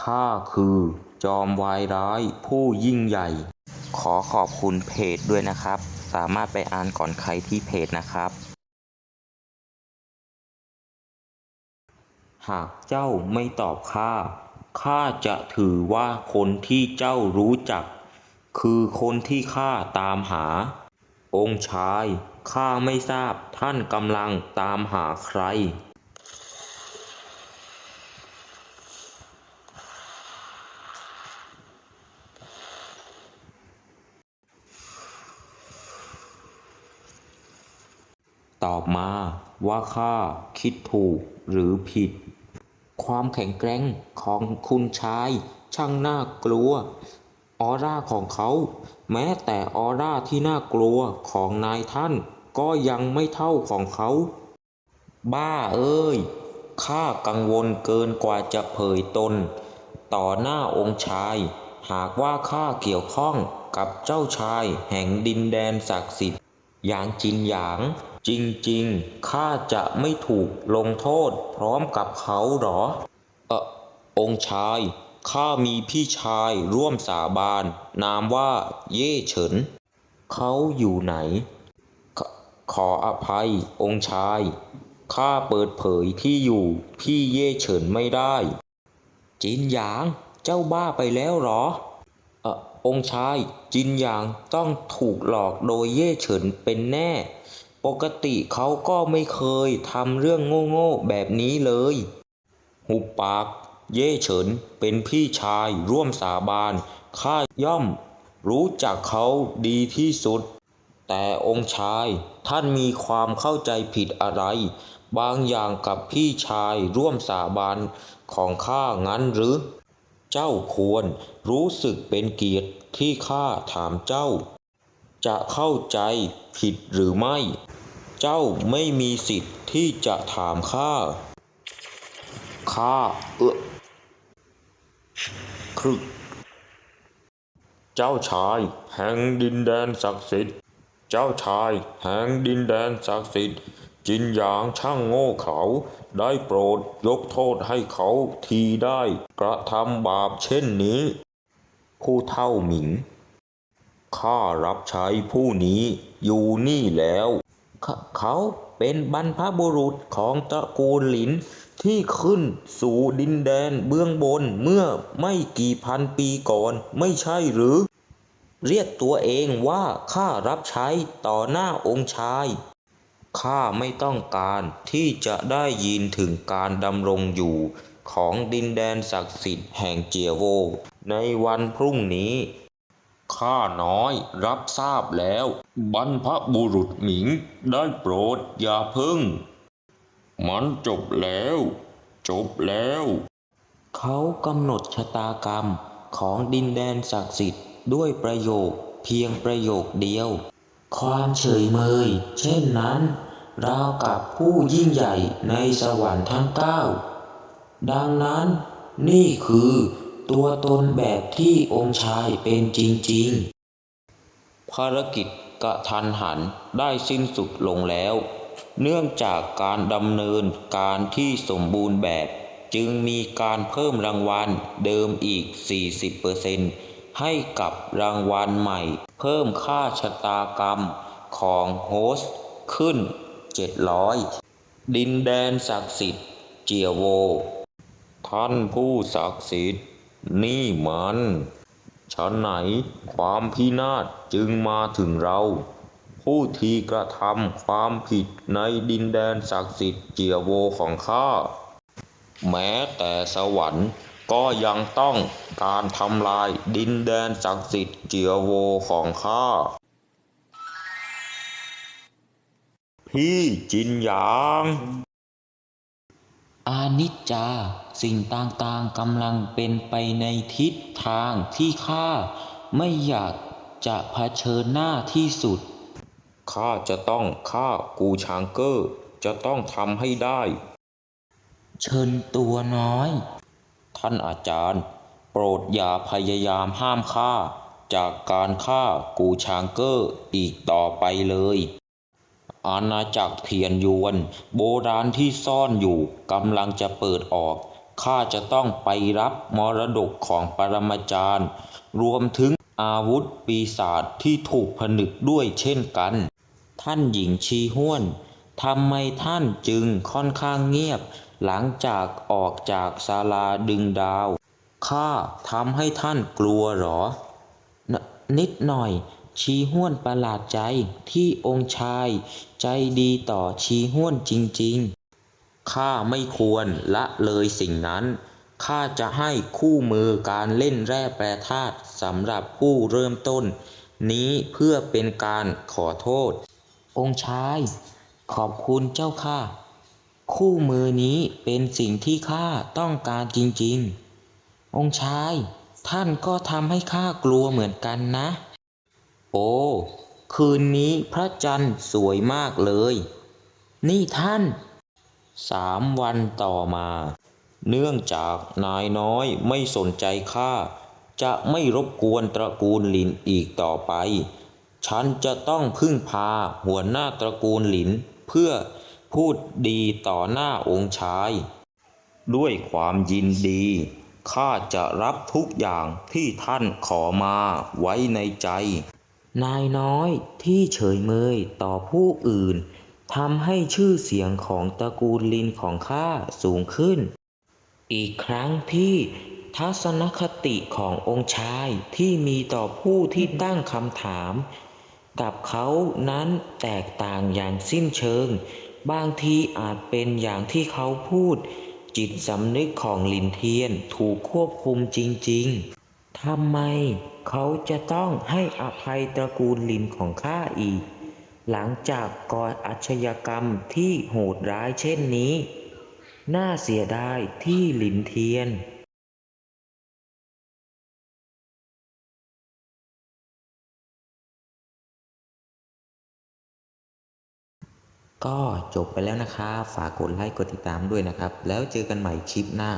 ข้าคือจอมวายร้ายผู้ยิ่งใหญ่ ขอขอบคุณเพจด้วยนะครับ สามารถไปอ่านก่อนใครที่เพจนะครับ หากเจ้าไม่ตอบข้า ข้าจะถือว่าคนที่เจ้ารู้จัก คือคนที่ข้าตามหา องค์ชาย ข้าไม่ทราบท่านกำลังตามหาใคร ตอบมาว่าข้าคิดถูกหรือผิด ความแข็งแกร่งของคุณชาย ช่างน่ากลัว ออร่าของเขา แม้แต่ออร่าที่น่ากลัวของนายท่าน ก็ยังไม่เท่าของเขา บ้าเอ้ยข้ากังวลเกินกว่าจะเผยตน ต่อหน้าองค์ชาย หากว่าข้าเกี่ยวข้องกับเจ้าชายแห่งดินแดนศักดิ์สิทธิ์ อย่างจินหยาง จริงๆ ข้าจะไม่ถูกลงโทษพร้อมกับเขาหรอ เออองค์ชาย ข้ามีพี่ชายร่วมสาบาน นามว่าเย่เฉิน เขาอยู่ไหนขขออภัยองค์ชาย ข้าเปิดเผยที่อยู่พี่เย่เฉินไม่ได้ จินหยาง เจ้าบ้าไปแล้วหรอ เออ องค์ชายจินหยางต้องถูกหลอกโดยเย่เฉินเป็นแน่ ปกติเขาก็ไม่เคยทำเรื่องโง่ๆแบบนี้เลย หุบปาก เย่เฉินเป็นพี่ชายร่วมสาบานข้าย่อม รู้จักเขาดีที่สุด แต่องค์ชายท่านมีความเข้าใจผิดอะไร บางอย่างกับพี่ชายร่วมสาบานของข้างั้นหรือ เจ้าควรรู้สึกเป็นเกียรติที่ข้าถามเจ้า จะเข้าใจผิดหรือไม่ เจ้าไม่มีสิทธิ์ที่จะถามข้า ข้าเออครึก เจ้าชายแห่งดินแดนศักดิ์สิทธิ์ เจ้าชายแห่งดินแดนศักดิ์สิทธิ์ จินหยางช่างโง่เขาได้โปรดยกโทษให้เขาทีได้กระทำบาปเช่นนี้ ผู้เท่าหมิง ข้ารับใช้ผู้นี้อยู่นี่แล้วเขเขาเป็นบรรพบุรุษของตระกูลหลินที่ขึ้นสู่ดินแดนเบื้องบนเมื่อไม่กี่พันปีก่อนไม่ใช่หรือ เรียกตัวเองว่าข้ารับใช้ต่อหน้าองค์ชาย ข้าไม่ต้องการที่จะได้ยินถึงการดำรงอยู่ของดินแดนศักดิ์สิทธิ์แห่งเจียโว ในวันพรุ่งนี้ ข้าน้อยรับทราบแล้ว บรรพบุรุษหมิงได้โปรดอย่าพึ่ง มันจบแล้ว จบแล้ว เขากำหนดชะตากรรมของดินแดนศักดิ์สิทธิ์ด้วยประโยคเพียงประโยคเดียว ความเฉยเมย เช่นนั้น ราวกับผู้ยิ่งใหญ่ในสวรรค์ทั้งเก้าดังนั้นนี่คือตัวตนแบบที่องค์ชายเป็นจริงๆ ภารกิจกระทันหันได้สิ้นสุดลงแล้ว เนื่องจากการดำเนินการที่สมบูรณ์แบบ จึงมีการเพิ่มรางวัลเดิมอีก 40% ให้กับรางวัลใหม่ เพิ่มค่าชะตากรรมของโฮสต์ขึ้น 700 ดินแดนศักดิ์สิทธิ์เจียโว ท่านผู้ศักดิ์สิทธิ์ นี่มันฉันไหนความพินาศจึงมาถึงเรา ผู้ที่กระทำความผิดในดินแดนศักดิ์สิทธิ์เจียโวของข้า แม้แต่สวรรค์ ก็ยังต้องการทำลายดินแดนศักดิ์สิทธิ์เจียโวของข้า พี่จินหยาง อานิจจา สิ่งต่างๆกำลังเป็นไปในทิศทางที่ข้าไม่อยากจะเผชิญหน้าที่สุด ข้าจะต้องฆ่ากูชางเกอร์ จะต้องทำให้ได้ เชิญตัวน้อย ท่านอาจารย์ โปรดอย่าพยายามห้ามข้าจากการฆ่ากูชางเกอร์อีกต่อไปเลย อาณาจักรเทียนยวน โบราณที่ซ่อนอยู่กำลังจะเปิดออก ข้าจะต้องไปรับมรดกของปรมาจารย์ รวมถึงอาวุธปีศาจที่ถูกผนึกด้วยเช่นกัน ท่านหญิงชีห้วนทำไมท่านจึงค่อนข้างเงียบ หลังจากออกจากศาลาดึงดาว ข้าทำให้ท่านกลัวหรอนนิดหน่อย ชีห้วนประหลาดใจที่องค์ชาย ใจดีต่อชีห้วนจริงๆ ข้าไม่ควรละเลยสิ่งนั้น ข้าจะให้คู่มือการเล่นแร่แปรธาตุสำหรับผู้เริ่มต้น นี้เพื่อเป็นการขอโทษ องค์ชาย ขอบคุณเจ้าค่ะ คู่มือนี้เป็นสิ่งที่ข้าต้องการจริงๆ องค์ชาย ท่านก็ทำให้ข้ากลัวเหมือนกันนะ โอ้ คืนนี้พระจันทร์สวยมากเลย นี่ท่าน สามวันต่อมา เนื่องจากนายน้อยไม่สนใจข้า จะไม่รบกวนตระกูลหลินอีกต่อไป ฉันจะต้องพึ่งพาหัวหน้าตระกูลหลินเพื่อ พูดดีต่อหน้าองค์ชาย ด้วยความยินดี ข้าจะรับทุกอย่างที่ท่านขอมาไว้ในใจ นายน้อยที่เฉยเมยต่อผู้อื่นทำให้ชื่อเสียงของตระกูลลินของข้าสูงขึ้น อีกครั้งที่ทัศนคติขององค์ชายที่มีต่อผู้ที่ตั้งคำถาม กับเขานั้นแตกต่างอย่างสิ้นเชิง บางทีอาจเป็นอย่างที่เขาพูด จิตสำนึกของลินเทียนถูกควบคุมจริง ๆ ทำไมเขาจะต้องให้อภัยตระกูลลินของข้าอีก หลังจากก่ออาชญากรรมที่โหดร้ายเช่นนี้ น่าเสียดายที่ลินเทียน ก็จบไปแล้วนะครับ ฝากกดไลค์กดติดตามด้วยนะครับ แล้วเจอกันใหม่คลิปหน้า